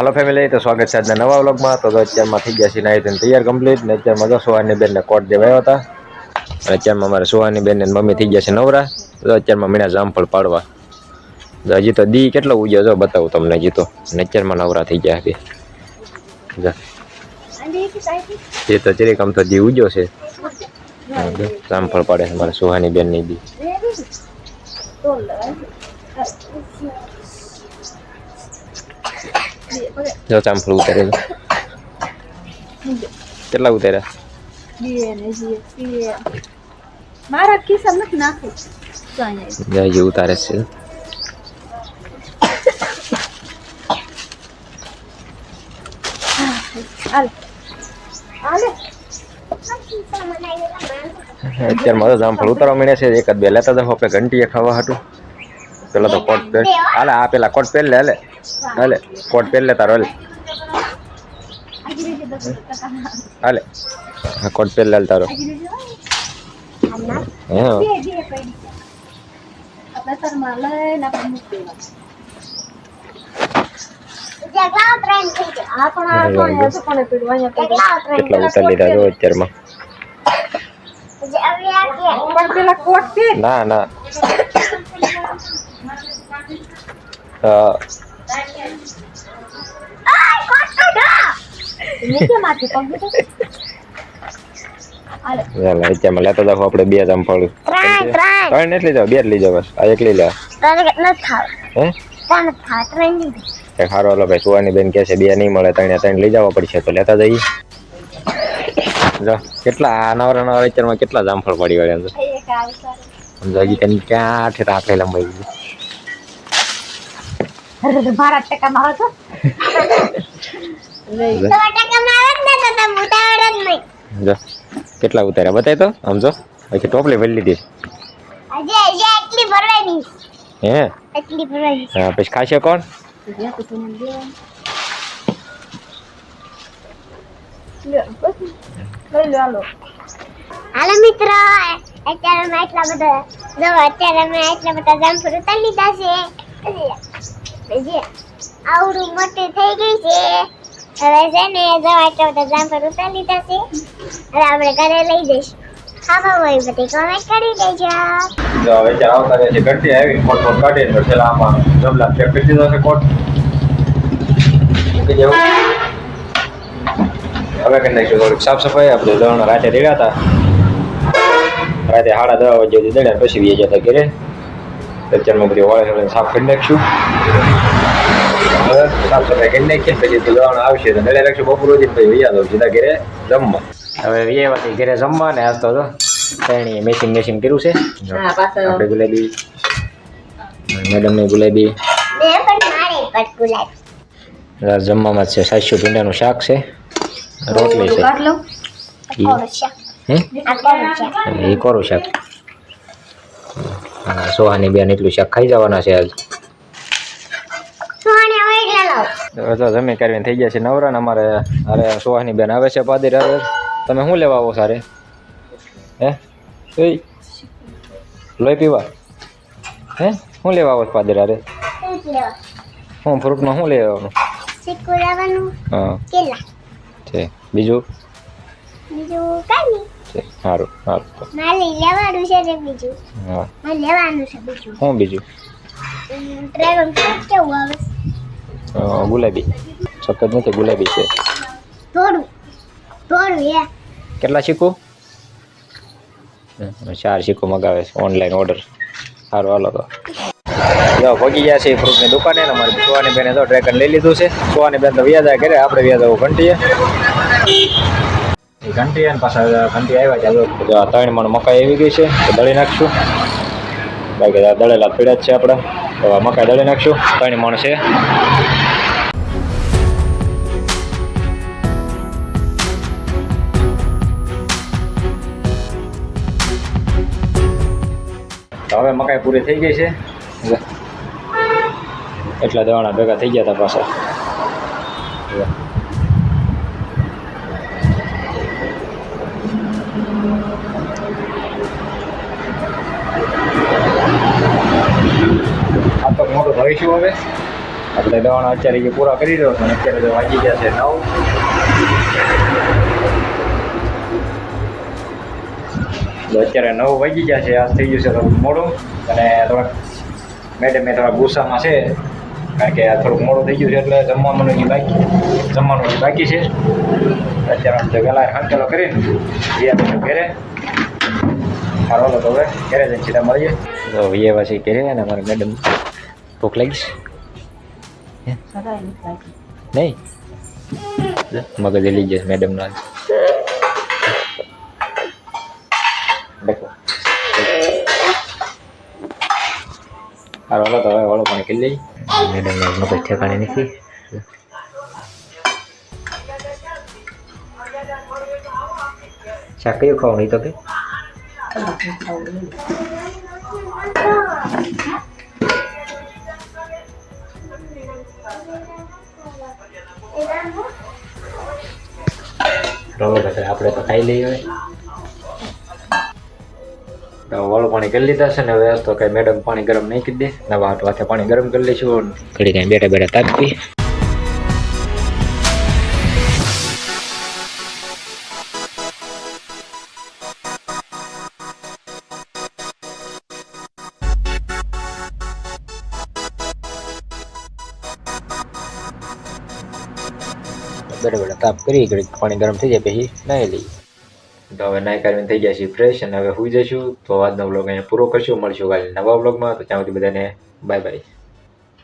હાલો family તો સ્વાગત છે આજના નવા વ્લોગમાં તો અત્યારમાં થઈ ગયા છે નાઈ ધોઈને તૈયાર કમ્પ્લીટ ને અત્યારમાં તો સુહાની બેનને કોટ દેવાયો હતા. અને અત્યારમાં અમારે સુહાની બેન મમ્મી થઈ ગયા છે નવરા. તો અત્યારમાં મીણા જામફળ પાડવા. તો હજી તો દી કેટલો ઉગ્યો જો બતાવું તમને હજી તો. અને અત્યારમાં નવરા થઈ ગયા હતી. એ તો ચેરી આમ તો દી ઉગ્યો છે. જામફળ પાડે છે મારે સુહાની બેનની દી. જો જામફળ ઉતારે. કેટલા ઉતાર્યા મારા ખિસ્સા નથી નાખું જય જે ઉતારે છે અત્યારે મારો જામફળ ઉતારવા મળ્યા છે એકાદ બે લેતા જાવ આપણે ઘંટીએ ખાવા હાટું પેલા તો કોટ પહેર હાલે આ પેલા કોટ પહેર લે હાલે. હાલે કોટ પહેર લે તારો હાલે. હાલે. હા કોટ પહેર લે હાલ તારો. કેટલા ઉતાર લીધા જો અત્યારમાં? ના ના. લેતા જાવ આપણે બે જામફળ ત્રણ નથી જાવ બે લઈ જાવ બસ. આ એકલી લે. હે? સારો હલો ભાઈ સુવાની બેન છે બે નહીં મળે ત્રણે ત્રણ લઈ જવા પડશે તો લેતા જઈએ. જો કેટલા આ નવરા નવરા વિચારમાં કેટલા જામફળ પડી વળ્યા અંદર એક આવી સારું. સમજો હજી તેની ક્યાં ઠેર આંખે લંબાઈ અરે મારા ટકા મારો છો. લઈ જો કેટલા ઉતાર્યા બતાય તો? સમજો પછી ટોપલી ભરી લીધી. હે? હા પછી ખાશે કોણ? તો હાલો મિત્રો અત્યારે અમે એટલા બધા જો અત્યારે અમે એટલા બધા જામફળ ઉતારી લીધા છે. જે આવડું મોટી થઈ ગઈ છે. હવે છે ને જો તો જામફળ ઉતારી લીધા છે. હવે આપણે ઘરે લઈ જઈશું. ખાવા હોય બધી કોમેન્ટ કરી દેજો. જો હવે ચાર આવતા રહે છે ઘટી આવી કોટ કોટ કાઢીને પછી પેલા આમાં જમલા ચેક કરી દીધો છે કોટ. હવે કરી નાખ્યું થોડીક સાફ સફાઈ આપણે દળણ રાતે રેડ્યા હતા રાતે સાડા દસ વાગે દળ્યા પછી વી જતા ઘરે. અત્યારમાં બધી વાળે થોડી સાફ કરી નાખીશું સાફ સફાઈ કરી નાખીએ પછી તો દળણ આવશે તો દળે રાખશું બપોર સુધી પછી વૈયા દઉં સીધા ઘરે જમવા હવે વિયેવાથી ઘરે જમવા ને આજ તો જો ત્રણેય મેચિંગ મેચિંગ કર્યું છે આપણે ગુલાબી મેડમની ગુલાબી જમવામાં જ છે સાતસો ભીંડાનું શાક છે રોટલી છે એ કોરું શાક સોહાની બેન એટલું શાક ખાઈ જવાના છે આજ તો જમી કરીને થઈ ગયા છે નવરા ને અમારે અરે સોહાની બેન આવે છે પાદર અરે તમે શું લેવા આવો સારે? હે? એ લોહી પીવા? હે? શું લેવા આવો છો પાદર અરે? શું લેવા. હું ફ્રૂટમાં શું લઈ આવવાનું? લેવાનું હા. કેલા. છે બીજું? બીજું કાંઈ છે. સારું સારું મારે લેવાનું છે ને બીજું? હા. મારે લેવાનું છે બીજું. શું બીજું? ડ્રેગન ફ્રૂટ કેવું આવે? ગુલાબી. સફેદ નથી ગુલાબી છે. થોડું થોડું એ કેટલા શીખું? ચાર શીખું મગાવે છે ઓનલાઈન ઓર્ડર સારું હાલો તો. જો પહોંચી ગયા છે ફ્રૂટની દુકાને ને અમારી સુવાની બેને તો ડ્રેગન લઈ લીધું છે. સુવાની બેન તો વ્યાજા કરે આપણે વ્યાજા ઘંટીએ ઘંટી અને પાછા ઘંટી આવ્યા આ ત્રણ મણ મકાઈ આવી ગઈ છે, તો દળી નાખશું. બાકી દળેલા પીડા છે આપણે. તો આ મકાઈ દળી નાખશું. ત્રણ મણ છે. હવે મકાઈ પૂરી થઈ ગઈ છે. એટલા દવાણા ભેગા થઈ ગયા હતા પાછા. મોટું ભવિષ્ય હવે. આપણે દવાણ અત્યારે જે પૂરા કરી રહ્યો અને અત્યારે તો વાગી ગયા છે નવ. અત્યારે નવ વાગી ગયા છે આ થઈ ગયું છે થોડું મોડું. અને થોડાક મેડમે થોડા ગુસ્સામાં છે, કારણ કે આ થોડુંક મોડું થઈ ગયું છે, એટલે જમવાનું જે બાકી જમવાનું જે બાકી છે. અત્યારે તો વહેલા હંકેલો કરીને એ આપણે ઘેરે. મારો તો હવે ઘેરે જઈને સીધા મળીએ. તો એ પછી ઘેરે અને મારે મેડમ. ભૂખ લાગીશ નહીં મગજ લઈ જશે મેડમનો આજ દેખો હાલો હાલો તો હવે વાળો પણ કરી લઈ મેડમ મગજ ઠેકાણે નથી શાક કયું ખાવાનું એ તો કે છે આપણે તો ખાઈ લઈએ તો વાળું પાણી કરી લીધા છે ને હવે તો કઈ મેડમ પાણી ગરમ નહીં દે. નવા હાથ વાથે પાણી ગરમ કરી લઈશું. ઘડી કાંઈ બેઠા બેઠા તાપી. બેઠા બેઠા તાપ કરી, ઘડીક પાણી ગરમ થઈ જાય પછી નાહી લઈએ. તો હવે નાહી કરીને થઈ જશે ફ્રેશ અને હવે સુઈ જઈશું તો આજનો બ્લોગ અહીંયા પૂરો કરશું. મળશું કાલે નવા બ્લોગમાં તો ત્યાં સુધી બધાને બાય બાય